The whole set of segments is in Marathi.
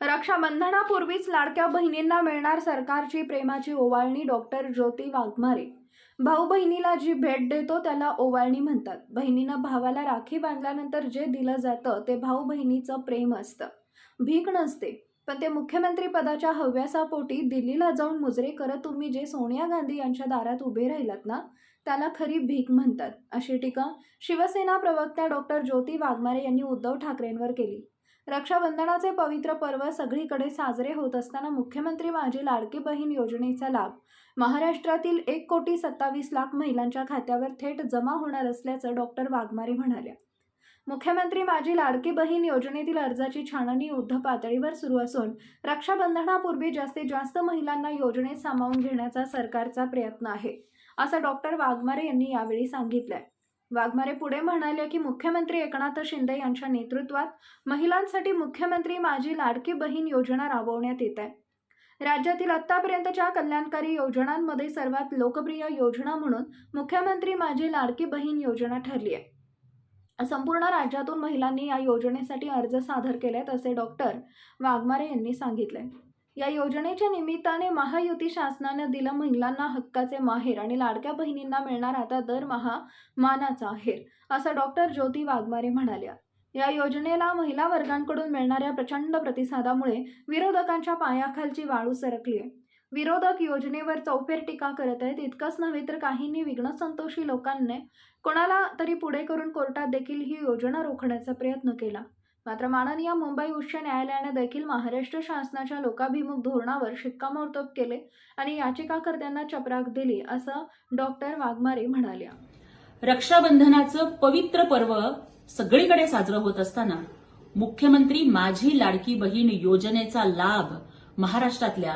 रक्षाबंधनापूर्वीच लाडक्या बहिणींना मिळणार सरकारची प्रेमाची ओवाळणी डॉक्टर ज्योती वाघमारे. भाऊ बहिणीला जी भेट देतो त्याला ओवाळणी म्हणतात. बहिणीनं भावाला राखी बांधल्यानंतर जे दिलं जातं ते भाऊ बहिणीचं प्रेम असतं. भीक नसते. पण ते मुख्यमंत्री पदाच्या हव्यासापोटी दिल्लीला जाऊन मुजरे करत तुम्ही जे सोनिया गांधी यांच्या दारात उभे राहिलात ना त्याला खरी भीक म्हणतात अशी टीका शिवसेना प्रवक्त्या डॉक्टर ज्योती वाघमारे यांनी उद्धव ठाकरेंवर केली. रक्षाबंधनाचे पवित्र पर्व सगळीकडे साजरे होत असताना मुख्यमंत्री माझी लाडकी बहीण योजनेचा लाभ. महाराष्ट्रातील एक कोटी सत्तावीस लाख महिलांच्या खात्यावर थेट जमा होणार असल्याचं डॉक्टर वाघमारे म्हणाल्या. मुख्यमंत्री माझी लाडकी बहीण योजनेतील अर्जाची छाननी युद्ध पातळीवर सुरू असून रक्षाबंधनापूर्वी जास्तीत जास्त महिलांना योजनेत सामावून घेण्याचा सरकारचा प्रयत्न आहे असं डॉक्टर वाघमारे यांनी यावेळी सांगितलंय. वाघमारे पुढे म्हणाले की मुख्यमंत्री एकनाथ शिंदे यांच्या नेतृत्वात महिलांसाठी मुख्यमंत्री माझी लाडकी बहीण योजना राबवण्यात येत आहे. राज्यातील आत्तापर्यंतच्या कल्याणकारी योजनांमध्ये सर्वात लोकप्रिय योजना म्हणून मुख्यमंत्री माझी लाडकी बहीण योजना ठरली आहे. संपूर्ण राज्यातून महिलांनी या योजनेसाठी अर्ज सादर केलेत असे डॉक्टर वाघमारे यांनी सांगितले. या योजनेच्या निमित्ताने महायुती शासनानं दिलं महिलांना हक्काचे माहेर आणि लाडक्या बहिणींना मिळणार आता दरमहा मानाचा आहेर असं डॉक्टर ज्योती वाघमारे म्हणाल्या. या योजनेला महिला वर्गांकडून मिळणाऱ्या प्रचंड प्रतिसादामुळे विरोधकांच्या पायाखालची वाळू सरकली आहे विरोधक योजनेवर चौफेर टीका करत आहेत इतकंच नव्हे तर काहींनी विघ्नसंतोषी लोकांनी कोणाला तरी पुढे करून कोर्टात देखील ही योजना रोखण्याचा प्रयत्न केला. मात्र माननीय मुंबई उच्च न्यायालयाने देखील महाराष्ट्र शासनाच्या लोकाभिमुख धोरणावर शिक्कामोर्तब केले आणि याचिकाकर्त्यांना चपराक दिली असं डॉक्टर वाघमारे म्हणाल्या. रक्षाबंधनाचं पवित्र पर्व सगळीकडे साजरं होत असताना मुख्यमंत्री माझी लाडकी बहीण योजनेचा लाभ महाराष्ट्रातल्या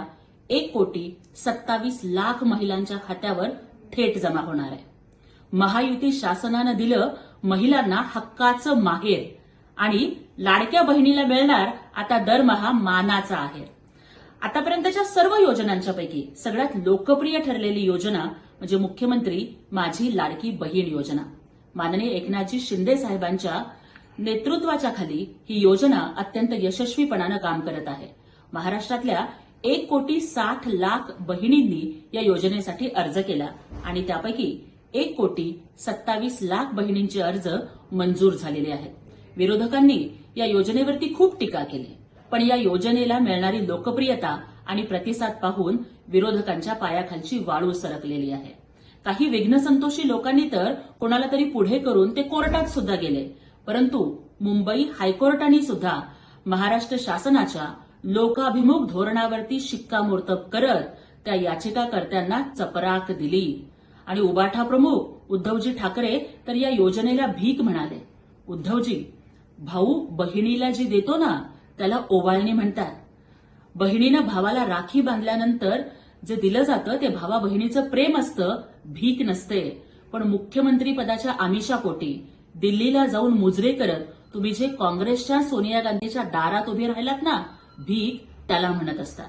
एक कोटी सत्तावीस लाख महिलांच्या खात्यावर थेट जमा होणार आहे. महायुती शासनानं दिलं महिलांना हक्काचं माहेर आणि लाडक्या बहिणीला मिळणार आता दरमहा मानाचा आहे. आतापर्यंतच्या सर्व योजनांच्या पैकी सगळ्यात लोकप्रिय ठरलेली योजना म्हणजे मुख्यमंत्री माझी लाडकी बहीण योजना. माननीय एकनाथजी शिंदे साहेबांच्या नेतृत्वाच्या खाली ही योजना अत्यंत यशस्वीपणानं काम करत आहे. महाराष्ट्रातल्या एक कोटी साठ लाख बहिणींनी या योजनेसाठी अर्ज केला आणि त्यापैकी एक कोटी सत्तावीस लाख बहिणींचे अर्ज मंजूर झालेले आहेत. विरोधकांनी या योजनेवरती खूप टीका केली. पण या योजनेला मिळणारी लोकप्रियता आणि प्रतिसाद पाहून विरोधकांच्या पायाखालची वाळू सरकलेली आहे. काही विघ्नसंतोषी लोकांनी तर कोणाला तरी पुढे करून ते कोर्टात सुद्धा गेले. परंतु मुंबई हायकोर्टाने सुद्धा महाराष्ट्र शासनाच्या लोकाभिमुख धोरणावरती शिक्कामोर्तब करत त्या याचिकाकर्त्यांना चपराक दिली. आणि उबाठा प्रमुख उद्धवजी ठाकरे तर या योजनेला भीक म्हणाले. उद्धवजी भाऊ बहिणीला जी देतो ना त्याला ओवाळणी म्हणतात. बहिणीनं भावाला राखी बांधल्यानंतर जे दिलं जातं ते भावा बहिणीचं प्रेम असतं भीक नसते. पण मुख्यमंत्री पदाच्या आमिषापोटी दिल्लीला जाऊन मुजरे करत तुम्ही जे काँग्रेसच्या सोनिया गांधीच्या दारात उभे राहिलात ना भीक त्याला म्हणत असतात.